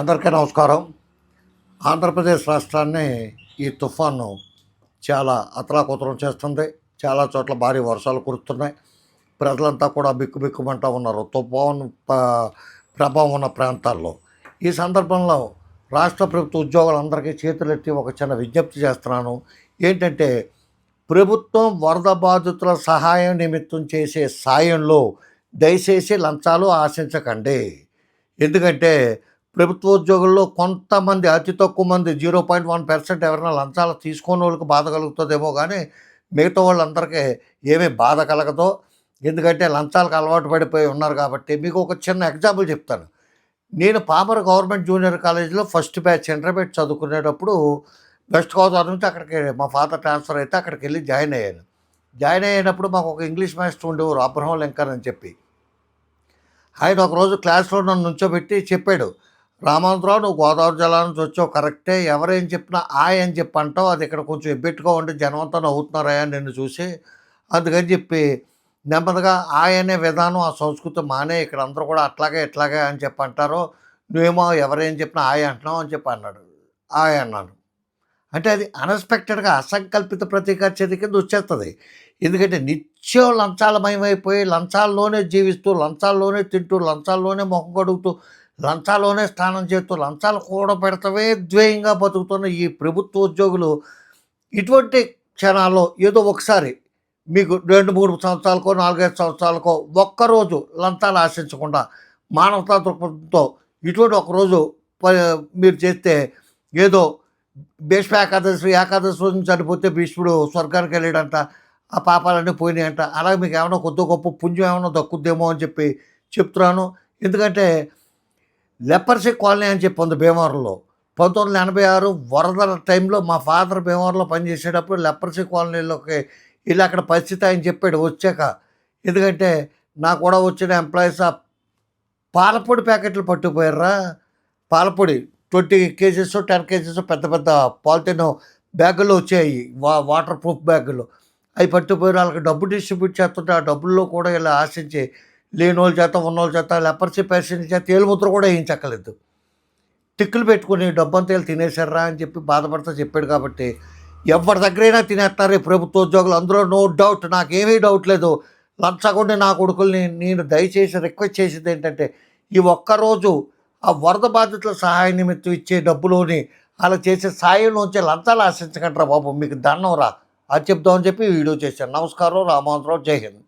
అందరికీ నమస్కారం. ఆంధ్రప్రదేశ్ రాష్ట్రాన్ని ఈ తుఫాను చాలా అతలాకుతలం చేస్తుంది. చాలా చోట్ల భారీ వర్షాలు కురుస్తున్నాయి. ప్రజలంతా కూడా బిక్కుబిక్కుమంటూ ఉన్నారు. తుఫాను ప్రభావం ఉన్న ప్రాంతాల్లో. ఈ సందర్భంలో రాష్ట్ర ప్రభుత్వ ఉద్యోగులందరికీ చేతులెత్తి ఒక చిన్న విజ్ఞప్తి చేస్తున్నాను. ఏంటంటే ప్రభుత్వం వరద బాధితుల సహాయం నిమిత్తం చేసే సాయంలో దయచేసి లంచాలు ఆశించకండి. ఎందుకంటే ప్రభుత్వ ఉద్యోగుల్లో కొంతమంది అతి తక్కువ మంది జీరో పాయింట్ వన్ పర్సెంట్ ఎవరైనా లంచాలు తీసుకునే వాళ్ళకి బాధ కలుగుతుందేమో కానీ మిగతా వాళ్ళందరికీ ఏమీ బాధ కలగదు. ఎందుకంటే లంచాలకు అలవాటు పడిపోయి ఉన్నారు కాబట్టి మీకు ఒక చిన్న ఎగ్జాంపుల్ చెప్తాను. నేను పామర గవర్నమెంట్ జూనియర్ కాలేజీలో ఫస్ట్ బ్యాచ్ ఇంటర్మీడియట్ చదువుకునేటప్పుడు వెస్ట్ గోదావరి నుంచి అక్కడికి మా ఫాదర్ ట్రాన్స్ఫర్ అయితే అక్కడికి వెళ్ళి జాయిన్ అయ్యాను. జాయిన్ అయినప్పుడు మాకు ఒక ఇంగ్లీష్ మాస్టర్ ఉండేవారు అబ్రహం లింకన్ అని చెప్పి. ఆయన ఒకరోజు క్లాస్లో నన్ను నుంచోబెట్టి చెప్పాడు రామాంతరావు నువ్వు గోదావరి జిల్లా నుంచి వచ్చావు కరెక్టే. ఎవరేం చెప్పినా ఆయ్ అని చెప్పి అంటావు అది ఇక్కడ కొంచెం ఎబ్బెట్టుగా ఉండి జనం అంతా నిన్ను చూసి అందుకని చెప్పి నెమ్మదిగా ఆయనే విధానం ఆ సంస్కృతి మానే. ఇక్కడ అందరూ కూడా అట్లాగే ఇట్లాగే అని చెప్పి అంటారు నువ్వేమో ఎవరేం చెప్పినా ఆయ అంటున్నావు అని చెప్పి అన్నాడు. ఆయ అన్నాను అంటే అది అన్ఎక్స్పెక్టెడ్గా అసంకల్పిత ప్రతీకార చర్య కింద వచ్చేస్తుంది. ఎందుకంటే నిత్యం లంచాలమయమైపోయి లంచాల్లోనే జీవిస్తూ లంచాల్లోనే తింటూ లంచాల్లోనే మొహం కడుగుతూ లంచాలోనే స్నానం చేస్తూ లంచాలు కూడబెడతవే ద్వేయంగా బతుకుతున్న ఈ ప్రభుత్వ ఉద్యోగులు. ఇటువంటి క్షణాల్లో ఏదో ఒకసారి మీకు రెండు మూడు సంవత్సరాలకో నాలుగైదు సంవత్సరాలకో ఒక్కరోజు లంచాలు ఆశించకుండా మానవతా దృక్పథంతో ఇటువంటి ఒకరోజు ప- మీరు చేస్తే ఏదో భీష్మ ఏకాదశి ఏకాదశి రోజు చనిపోతే భీష్ముడు స్వర్గానికి వెళ్ళాడంట ఆ పాపాలన్నీ పోయినాయంట. అలాగే మీకు ఏమైనా కొద్ది గొప్ప పుణ్యం ఏమైనా దక్కుద్దేమో అని చెప్పి చెప్తున్నాను. ఎందుకంటే లెపర్సీ కాలనీ అని చెప్పి ఉంది భీమవరంలో. పంతొమ్మిది వందల ఎనభై ఆరు వరదల టైంలో మా ఫాదర్ భీమవరంలో పనిచేసేటప్పుడు లెపర్సీ కాలనీలోకి వెళ్ళి అక్కడ పరిస్థితి ఆయన చెప్పాడు వచ్చాక. ఎందుకంటే నా కూడా వచ్చిన ఎంప్లాయీస్ ఆ పాలపొడి ప్యాకెట్లు పట్టుకుపోయారా? పాలపొడి ట్వంటీ కేజెస్ టెన్ కేజెస్ పెద్ద పెద్ద పాలిథిన్ బ్యాగులు వచ్చాయి వా వాటర్ ప్రూఫ్ బ్యాగులు. అవి పట్టుకుపోయారు వాళ్ళకి డబ్బు డిస్ట్రిబ్యూట్ చేస్తుంటే ఆ డబ్బుల్లో కూడా ఇలా ఆశించి లేని వాళ్ళ చేత ఉన్న వాళ్ళ చేత లెపర్సీ పేషెంట్ చేత ఏలుముద్ర కూడా వేయించక్కలేదు టిక్కులు పెట్టుకుని డబ్బంతా వీళ్ళు తినేశారా అని చెప్పి బాధపడతా చెప్పాడు కాబట్టి ఎవరి దగ్గరైనా తినేస్తారు. ఈ ప్రభుత్వ ఉద్యోగులు అందులో నో డౌట్ నాకేమీ డౌట్ లేదు. లంచగొండి నా కొడుకుల్ని నేను దయచేసి రిక్వెస్ట్ చేసేది ఏంటంటే ఈ ఒక్కరోజు ఆ వరద బాధితుల సహాయ నిమిత్తం ఇచ్చే డబ్బులోని అలా చేసే సాయంలోంచి లంచాలు ఆశించకంటారా బాబు. మీకు దండం రా. అది చెప్దామని చెప్పి వీడియో చేశాను. నమస్కారం. రామోహన్ రావు జై హింద్.